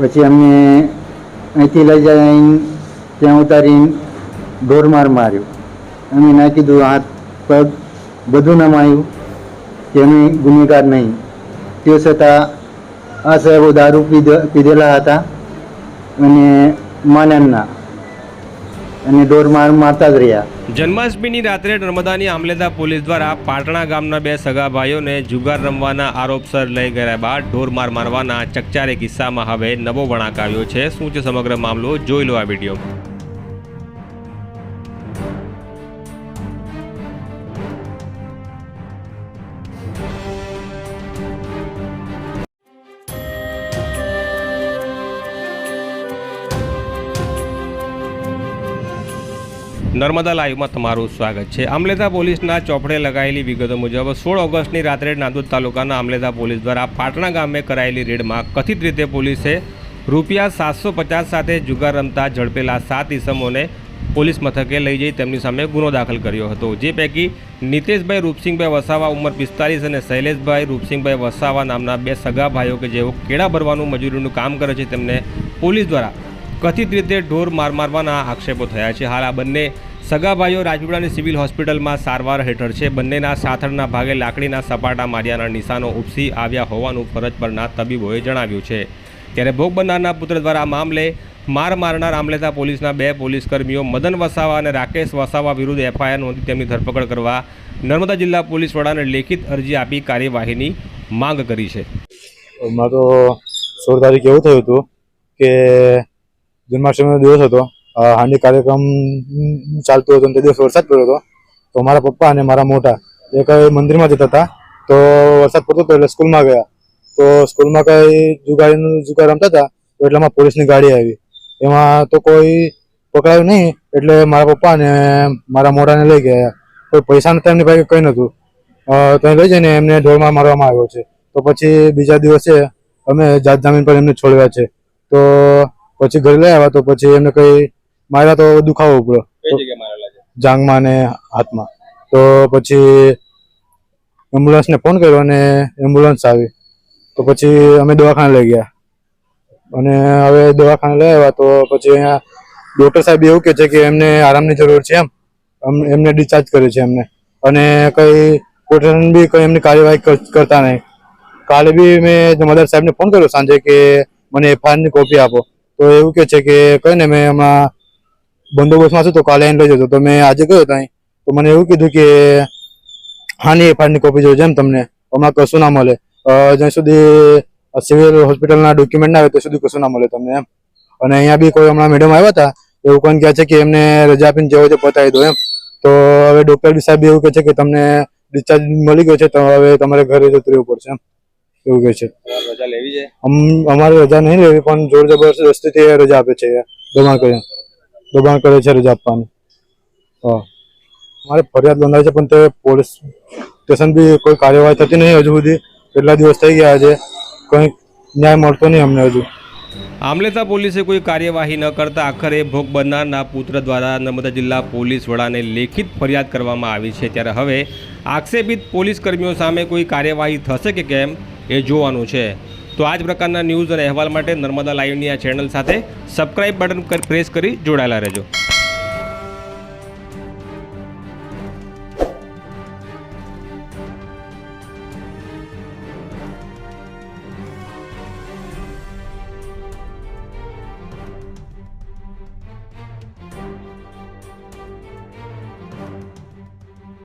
પછી અમને અહીંથી લઈ જઈને ત્યાં ઉતારીને ઢોરમાર માર્યો. અમે ના કીધું હાથ પગ બધું નમાયું કે અમે ગુનેગાર નહીં. તે છતાં આ સાહેબો દારૂ પીધે, પીધેલા હતા અને માન્યા ના. અને ઢોરમાર મારતા જ રહ્યા. જન્માષ્ટમીની રાત્રે નર્મદાની આમલેદા પોલીસ દ્વારા પાટણા ગામના બે સગા ભાઈઓને જુગાર રમવાના આરોપસર લઈ ગયા બાદ ઢોરમાર મારવાના ચકચારે કિસ્સામાં હવે નવો વળાંક આવ્યો છે. શું છે સમગ્ર મામલો? જોઈ લો આ વીડિયો. નર્મદા લાઈવમાં તમારું સ્વાગત છે. આમલેદા પોલીસના ચોપડે લગાયેલી વિગતો મુજબ સોળ ઓગસ્ટની રાત્રે નાંદોદ તાલુકાના આમલેદા પોલીસ દ્વારા પાટણા ગામે કરાયેલી રેડમાં કથિત રીતે પોલીસે રૂપિયા સાતસો પચાસ સાથે જુગાર રમતા ઝડપેલા સાત ઇસમોને પોલીસ મથકે લઈ જઈ તેમની સામે ગુનો દાખલ કર્યો હતો. જે પૈકી નીતેશભાઈ રૂપસિંહભાઈ વસાવા ઉંમર પિસ્તાલીસ અને શૈલેષભાઈ રૂપસિંહભાઈ વસાવા નામના બે સગા ભાઈઓ કે જેઓ કેળા ભરવાનું મજૂરીનું કામ કરે છે તેમને પોલીસ દ્વારા કથિત રીતે ઢોર માર મારવાના આક્ષેપો થયા છે. હાલ આ બંને સગા ભાઈઓ રાજપીપળાની સિવિલ હોસ્પિટલમાં સારવાર હેઠળ છે. બંનેના સાથળના ભાગે લાકડીના સપાટા માર્યાના નિશાનો ઉપસી આવ્યા હોવાનું ફરજ પરના તબીબોએ જણાવ્યું છે. ત્યારે ભોગ બનનારના પુત્ર દ્વારા મામલે માર મારનાર આમલેતા પોલીસના બે પોલીસ કર્મીઓ મદન વસાવા અને રાકેશ વસાવા વિરુદ્ધ એફઆઈઆર નોંધી તેમની ધરપકડ કરવા નર્મદા જિલ્લા પોલીસ વડાને લેખિત અરજી આપી કાર્યવાહીની માંગ કરી છે. માં તો સોળ તારીખે એવું થયું હતું કે જન્માષ્ટમીનો દિવસ હતો. હાંડી કાર્યક્રમ ચાલતો હતો તે દિવસ વરસાદ પડ્યો હતો. તો મારા પપ્પા અને મારા મોટા એ કઈ મંદિરમાં જતા હતા. તો વરસાદ પડતો હતો એટલે સ્કૂલમાં ગયા. તો સ્કૂલમાં કઈ જુગાડીનું જુગાર રમતા હતા, તો એટલામાં પોલીસની ગાડી આવી. એમાં તો કોઈ પકડાયું નહીં, એટલે મારા પપ્પા અને મારા મોટાને લઈ ગયા. કોઈ પૈસા નતા એમની પાસે કંઈ નહોતું. ત્યાં લઈ જઈને એમને ઢોળમાં મારવામાં આવ્યો છે. તો પછી બીજા દિવસે અમે જાત જામીન પર એમને છોડ્યા છે. તો પછી ઘરે લઈ આવ્યા તો પછી એમને કઈ માર્યા તો દુખાવો પડ્યો જાંગમાં ને હાથમાં. તો પછી એમ્બ્યુલન્સને ફોન કર્યો અને એમ્બ્યુલન્સ આવી. તો પછી અમે દવાખાને લઈ ગયા. અને હવે દવાખાને લઈ આવ્યા તો પછી અહીંયા ડૉક્ટર સાહેબ એવું કહે છે કે એમને આરામની જરૂર છે એમ. એમને ડિસ્ચાર્જ કરે છે એમને. અને કઈ કોર્ટન બી કઈ એમની કાર્યવાહી કરતા નહીં. કાલે બી મેં મદર સાહેબને ફોન કર્યો સાંજે કે મને એફઆઈઆરની કોપી આપો. તો એવું કે છે કે કઈ ને મેં હમણાં બંદોબસ્તમાં છું તો કાલે એને લઈ જતો તો મેં આજે ગયો ત્યાં. તો મને એવું કીધું કે હાની એફઆઈઆરની કોપી જોઈએ એમ તમને. હમણાં કશું ના મળે. જ્યાં સુધી સિવિલ હોસ્પિટલના ડોક્યુમેન્ટ ના આવે ત્યાં સુધી કશું ના મળે તમને એમ. અને અહીંયા બી કોઈ હમણાં મેડમ આવ્યા હતા, એવું કોણ કહે છે કે એમને રજા આપીને જે હોય પતાવી દો એમ. તો હવે ડોક્ટર બી સાહેબ એવું કહે છે કે તમને ડિસ્ચાર્જ મળી ગયો છે, તો હવે તમારે ઘરે જતું રહેવું પડશે એમ. એવું કે છે. રજા લેવી છે? અમારે રજા નહીં લેવી પણ જોર જબરદસ્તીથી એ રજા આપે છે દબાણ કરે. દબાણ કરે છે રજા આપવાની. હા. મારે ફરિયાદ નોંધાય છે પણ તે પોલીસ સ્ટેશન બી કોઈ કાર્યવાહી થતી નહીં હજુ સુધી. કેટલા દિવસ થઈ ગયા છે કંઈ ન્યાય મળતો નહીં અમને હજુ. આમલેતા પોલીસે કોઈ કાર્યવાહી ન કરતા આખરે ભોગ બનનારના પુત્ર દ્વારા નર્મદા જિલ્લા પોલીસ વડાને લેખિત ફરિયાદ કરવામાં આવી છે. ત્યારે હવે આક્ષેપિત પોલીસ કર્મીઓ સામે કોઈ કાર્યવાહી થશે કે કેમ? એ જોવાનું છે. તો આ જ પ્રકારના ન્યૂઝ અને અહેવાલ માટે નર્મદા લાઈવની આ ચેનલ સાથે સબસ્ક્રાઈબ બટન પ્રેસ કરી જોડાયેલા રહેજો.